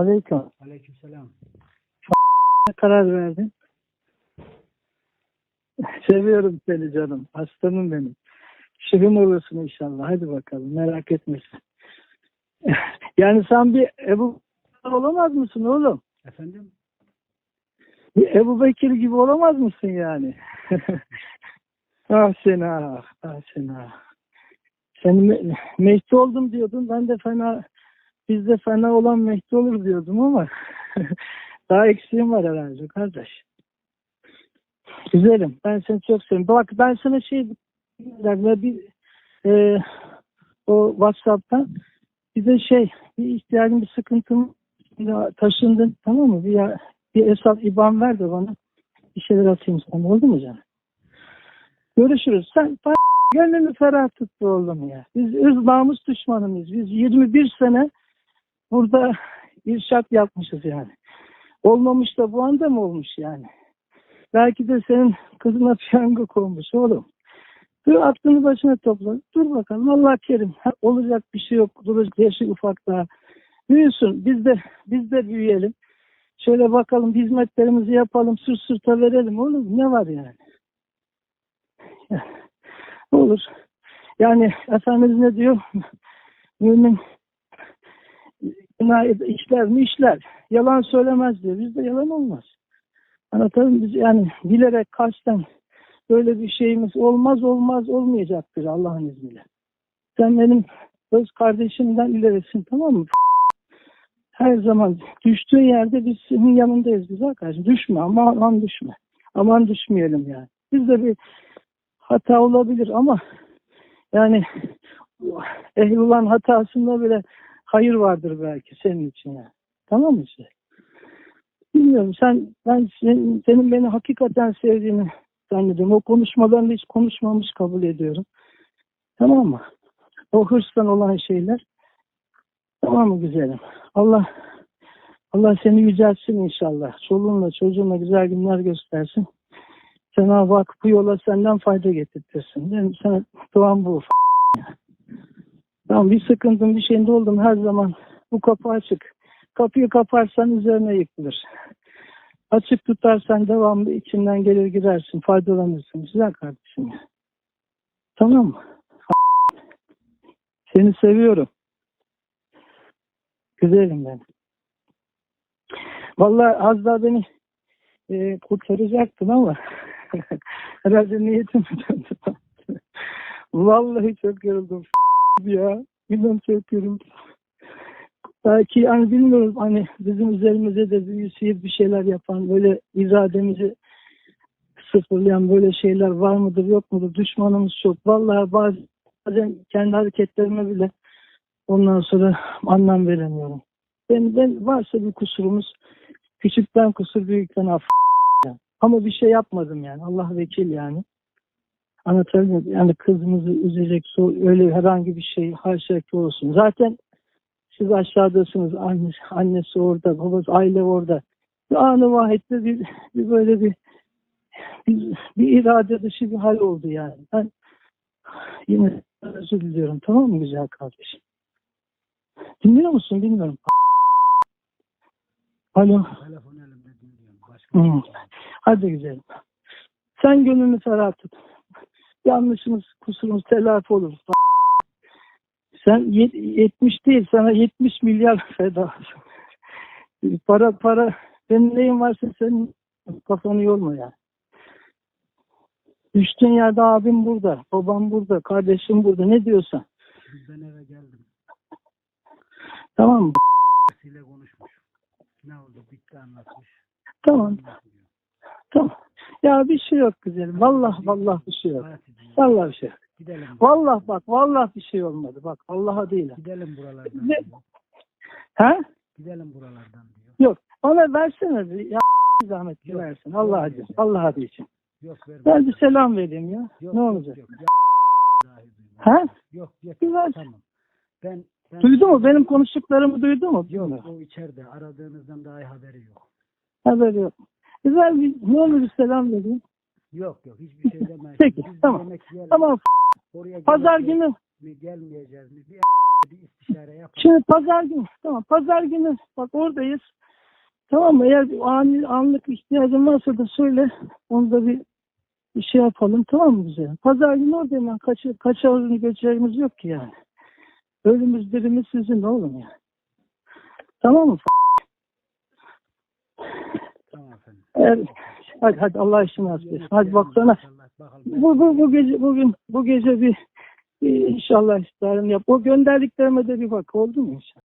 aleyküm. Aleykümselam. Ne karar verdin? Seviyorum seni canım. Aslanım benim. Şirin olursun inşallah. Hadi bakalım. Merak etmesin. yani sen bir Ebu olamaz mısın oğlum? Efendim? Bir Ebu Bekir gibi olamaz mısın yani? ah seni ah. Ah seni ah. Sen me- Mehdi oldum diyordun. Ben de fena bizde fena olan Mehdi olur diyordum ama daha eksiğim var herhalde kardeş. Güzelim. Ben seni çok seviyorum. Bak ben sana şey bir, e, o WhatsApp'tan bir de şey bir ihtiyacım bir sıkıntım taşındın tamam mı? Bir, ya- bir hesap IBAN ver de bana bir şeyler atayım sana. Oldu mu canım? Görüşürüz. Sen gönlünü ferah tut be oğlum ya. Biz ırz namus düşmanıyız. Biz 21 sene burada irşat yapmışız yani. Olmamış da bu anda mı olmuş yani? Belki de senin kızına piyango konmuş oğlum. Dur aklını başına topla. Dur bakalım Allah kerim. Ha, Olacak bir şey yok. Dur yaşı ufak daha. Büyüsün. Biz de biz de büyüyelim. Şöyle bakalım hizmetlerimizi yapalım. Sırt sırta verelim oğlum. Ne var yani? Olur. Yani Efendimiz ne diyor? Mümin işler mi işler. Yalan söylemez diyor. Bizde yalan olmaz. Anlatalım biz yani bilerek kasten böyle bir şeyimiz olmaz olmaz olmayacaktır Allah'ın izniyle. Sen benim öz kardeşimden ilerisin tamam mı? Her zaman düştüğün yerde biz senin yanındayız güzel kardeşim. Düşme ama aman düşme. Aman düşmeyelim yani. Bizde bir hata olabilir ama yani ehlullahın hatasında bile hayır vardır belki senin için yani. Tamam mı işte? Bilmiyorum sen ben senin, senin beni hakikaten sevdiğini zannediyorum. O konuşmalarını hiç konuşmamış kabul ediyorum. Tamam mı? O hırstan olan şeyler. Tamam mı güzelim? Allah Allah seni yüceltsin inşallah. Çoluğunla çocuğunla güzel günler göstersin. Cenab-ı Hak bu yola senden fayda getirtirsin. Benim sana duam bu. Tamam bir sıkıntın bir şeyinde oldum her zaman bu kapı açık. Kapıyı kaparsan üzerine yıkılır. Açık tutarsan devamlı içinden gelir girersin, faydalanırsın. Güzel kardeşim. Tamam? Seni seviyorum. Güzelim ben. Vallahi az daha beni e, kurtaracaktın ama herhalde niyetim. Vallahi çok yoruldum ya. Bilmem çok yoruldum. Belki yani bilmiyorum hani bizim üzerimize de büyüsüyüp bir şeyler yapan böyle irademizi sıfırlayan böyle şeyler var mıdır yok mudur düşmanımız çok. Vallahi bazen, kendi hareketlerime bile ondan sonra anlam veremiyorum. Ben, ben varsa bir kusurumuz küçükten kusur büyükten af. Ama bir şey yapmadım yani. Allah vekil yani. Anlatabiliyor muyum? Yani kızımızı üzecek so- öyle herhangi bir şey haşa ki olsun. Zaten siz aşağıdasınız. Annesi, annesi orada, babası, aile orada. Bir anı vahette bir, bir böyle bir, bir, bir irade dışı bir hal oldu yani. Ben yine özür diliyorum. Tamam mı güzel kardeşim? Dinliyor musun? Bilmiyorum. Alo. Telefon elimde dinliyorum. Başka şey. Hadi güzelim. Sen gönlünü ferah tut. Yanlışımız, kusurumuz telafi olur. Sen yet- 70 değil, sana 70 milyar feda. para para, senin neyin varsa senin kafanı yorma ya. Düştüğün yerde abim burada, babam burada, kardeşim burada. Ne diyorsan. Ben eve geldim. Tamam mı? Siyle konuşmuş. Ne oldu? Bitti anlatmış. Tamam, Anlatıyor. tamam. Ya bir şey yok güzelim. Vallahi vallahi bir şey yok. Vallahi bir şey yok. Gidelim. Vallahi bak, vallahi bir şey olmadı. Bak, Allah'a değil. Gidelim buralardan Ne? Ha? Gidelim buralardan diyor. Yok. Bana versene bir. Ya zahmet Yok, versin. Allah vermeyeceğim. Allah adı için. Yok verme. Ben bir selam vereyim ya. Yok, ne yok, olacak? Yok, duyma. Ha? Yok, yok. Ver. Tamam. Ben, ben Duydu mu? Benim konuştuklarımı duydu mu? Yok, o içeride. Aradığınızdan dahi haberi yok. Haberi yok. Güzel bir, ne olur bir selam vereyim. Yok yok hiçbir şey demez. Peki, Biz tamam. yemek yiyelim. Tamam. Oraya Pazar günü. mi gelmeyeceğiz mi? Bir, bir İstişare yapalım. Şimdi pazar günü, tamam pazar günü bak oradayız. Tamam mı? Eğer ani, anlık ihtiyacın varsa da söyle. Onu da bir, bir şey yapalım tamam mı bize? Pazar günü oradayım ben. Kaç, kaçarını göçerimiz yok ki yani. Ölümüz dirimiz sizin oğlum ya. Tamam mı? Tamam efendim. Eğer, hadi hadi Allah işini nasip etsin. Hadi baksana. Bu, bu, bu gece bugün bu gece bir, bir inşallah istiharını yap. O gönderdiklerime de bir bak oldu mu inşallah?